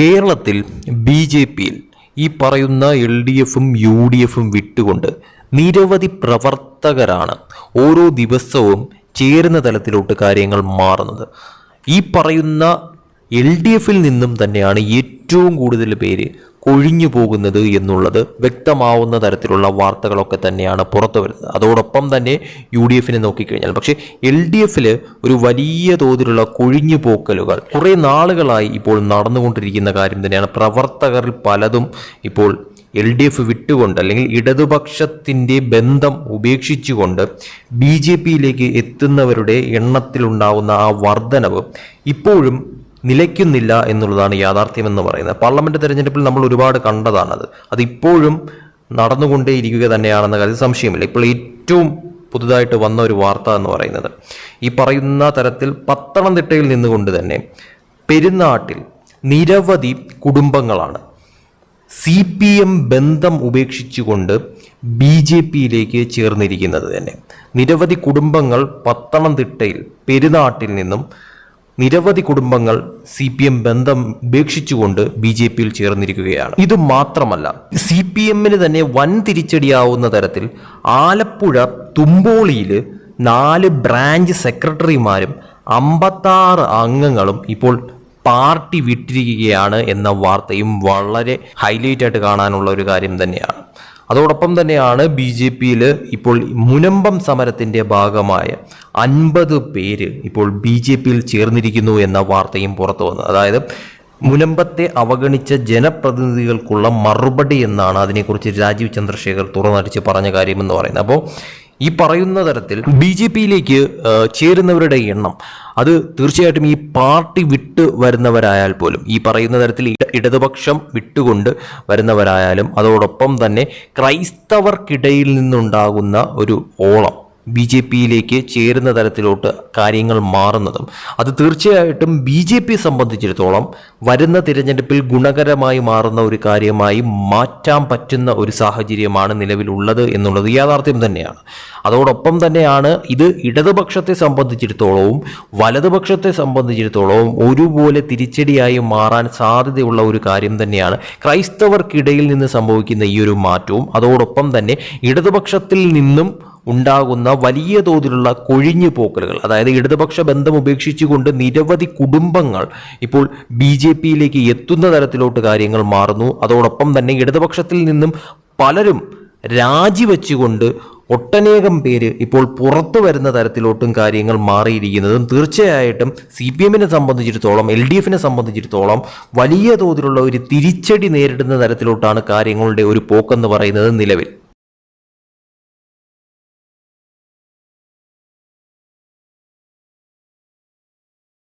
കേരളത്തിൽ B J പിയിൽ ഈ പറയുന്ന എൽ ഡി എഫും യു ഡി എഫും വിട്ടുകൊണ്ട് നിരവധി പ്രവർത്തകരാണ് ഓരോ ദിവസവും ചേരുന്ന തലത്തിലോട്ട് കാര്യങ്ങൾ മാറുന്നത്. ഈ പറയുന്ന എൽ ഡി എഫിൽ നിന്നും തന്നെയാണ് ഏറ്റവും കൂടുതൽ പേര് കൊഴിഞ്ഞു പോകുന്നത് എന്നുള്ളത് വ്യക്തമാവുന്ന തരത്തിലുള്ള വാർത്തകളൊക്കെ തന്നെയാണ് പുറത്തു വരുന്നത്. അതോടൊപ്പം തന്നെ യു ഡി എഫിനെ നോക്കിക്കഴിഞ്ഞാൽ പക്ഷേ എൽ ഡി എഫിൽ ഒരു വലിയ തോതിലുള്ള കൊഴിഞ്ഞു പോക്കലുകൾ കുറേ നാളുകളായി ഇപ്പോൾ നടന്നുകൊണ്ടിരിക്കുന്ന കാര്യം തന്നെയാണ്. പ്രവർത്തകരിൽ പലതും ഇപ്പോൾ എൽ ഡി എഫ് വിട്ടുകൊണ്ട് അല്ലെങ്കിൽ ഇടതുപക്ഷത്തിന്റെ ബന്ധം ഉപേക്ഷിച്ചുകൊണ്ട് ബി ജെ പിയിലേക്ക് എത്തുന്നവരുടെ എണ്ണത്തിലുണ്ടാവുന്ന ആ വർധനവ് ഇപ്പോഴും നിലയ്ക്കുന്നില്ല എന്നുള്ളതാണ് യാഥാർത്ഥ്യമെന്ന് പറയുന്നത്. പാർലമെന്റ് തെരഞ്ഞെടുപ്പിൽ നമ്മൾ ഒരുപാട് കണ്ടതാണത്. അതിപ്പോഴും നടന്നുകൊണ്ടേയിരിക്കുക തന്നെയാണെന്ന കാര്യം സംശയമില്ല. ഇപ്പോൾ ഏറ്റവും പുതുതായിട്ട് വന്ന ഒരു വാർത്ത എന്ന് പറയുന്നത് ഈ പറയുന്ന തരത്തിൽ പത്തനംതിട്ടയിൽ നിന്നുകൊണ്ട് തന്നെ പെരുന്നാട്ടിൽ നിരവധി കുടുംബങ്ങളാണ് സി പി എം ബന്ധം ഉപേക്ഷിച്ചുകൊണ്ട് ബി ജെ പിയിലേക്ക് ചേർന്നിരിക്കുന്നത് തന്നെ. നിരവധി കുടുംബങ്ങൾ പത്തനംതിട്ടയിൽ പെരുന്നാട്ടിൽ നിന്നും നിരവധി കുടുംബങ്ങൾ സി പി എം ബന്ധം ഉപേക്ഷിച്ചുകൊണ്ട് ബി ജെ പിയിൽ ചേർന്നിരിക്കുകയാണ്. ഇത് മാത്രമല്ല സി പി എമ്മിന് തന്നെ വൻ തിരിച്ചടിയാവുന്ന തരത്തിൽ ആലപ്പുഴ തുമ്പോളിയിൽ നാല് ബ്രാഞ്ച് സെക്രട്ടറിമാരും അമ്പത്താറ് അംഗങ്ങളും ഇപ്പോൾ പാർട്ടി വിട്ടിരിക്കുകയാണ് എന്ന വാർത്തയും വളരെ ഹൈലൈറ്റ് ആയിട്ട് കാണാനുള്ള ഒരു കാര്യം തന്നെയാണ്. അതോടൊപ്പം തന്നെയാണ് ബി ജെ പിയിൽ ഇപ്പോൾ മുനമ്പം സമരത്തിന്റെ ഭാഗമായ അൻപത് പേര് ഇപ്പോൾ ബി ജെ പിയിൽ ചേർന്നിരിക്കുന്നു എന്ന വാർത്തയും പുറത്തു വന്നത്. അതായത് മുനമ്പത്തെ അവഗണിച്ച ജനപ്രതിനിധികൾക്കുള്ള മറുപടി എന്നാണ് അതിനെക്കുറിച്ച് രാജീവ് ചന്ദ്രശേഖർ തുറന്നടിച്ച് പറഞ്ഞ കാര്യമെന്ന് പറയുന്നത്. അപ്പോൾ ഈ പറയുന്ന തരത്തിൽ ബി ജെ പിയിലേക്ക് ചേരുന്നവരുടെ എണ്ണം അത് തീർച്ചയായിട്ടും ഈ പാർട്ടി വിട്ട് വരുന്നവരായാൽ പോലും ഈ പറയുന്ന തരത്തിൽ ഇടതുപക്ഷം വിട്ടുകൊണ്ട് വരുന്നവരായാലും അതോടൊപ്പം തന്നെ ക്രൈസ്തവർക്കിടയിൽ നിന്നുണ്ടാകുന്ന ഒരു ഓളം ബി ജെ പിയിലേക്ക് ചേരുന്ന തരത്തിലോട്ട് കാര്യങ്ങൾ മാറുന്നതും. അത് തീർച്ചയായിട്ടും ബി ജെ പി സംബന്ധിച്ചിടത്തോളം വരുന്ന തിരഞ്ഞെടുപ്പിൽ ഗുണകരമായി മാറുന്ന ഒരു കാര്യമായി മാറ്റാൻ പറ്റുന്ന ഒരു സാഹചര്യമാണ് നിലവിലുള്ളത് എന്നുള്ളത് യാഥാർത്ഥ്യം തന്നെയാണ്. അതോടൊപ്പം തന്നെയാണ് ഇത് ഇടതുപക്ഷത്തെ സംബന്ധിച്ചിടത്തോളവും വലതുപക്ഷത്തെ സംബന്ധിച്ചിടത്തോളവും ഒരുപോലെ തിരിച്ചടിയായി മാറാൻ സാധ്യതയുള്ള ഒരു കാര്യം തന്നെയാണ്. ക്രൈസ്തവർക്കിടയിൽ നിന്ന് സംഭവിക്കുന്ന ഈ ഒരു മാറ്റവും അതോടൊപ്പം തന്നെ ഇടതുപക്ഷത്തിൽ നിന്നും ഉണ്ടാകുന്ന വലിയ തോതിലുള്ള കൊഴിഞ്ഞു പോക്കലുകൾ അതായത് ഇടതുപക്ഷ ബന്ധം ഉപേക്ഷിച്ചുകൊണ്ട് നിരവധി കുടുംബങ്ങൾ ഇപ്പോൾ ബി ജെ പിയിലേക്ക് എത്തുന്ന തരത്തിലോട്ട് കാര്യങ്ങൾ മാറുന്നു. അതോടൊപ്പം തന്നെ ഇടതുപക്ഷത്തിൽ നിന്നും പലരും രാജിവെച്ചുകൊണ്ട് ഒട്ടനേകം പേര് ഇപ്പോൾ പുറത്തു വരുന്ന തരത്തിലോട്ടും കാര്യങ്ങൾ മാറിയിരിക്കുന്നതും തീർച്ചയായിട്ടും സി പി എമ്മിനെ സംബന്ധിച്ചിടത്തോളം എൽ ഡി എഫിനെ സംബന്ധിച്ചിടത്തോളം വലിയ തോതിലുള്ള ഒരു തിരിച്ചടി നേരിടുന്ന തരത്തിലോട്ടാണ് കാര്യങ്ങളുടെ ഒരു പോക്കെന്ന് പറയുന്നത് നിലവിൽ.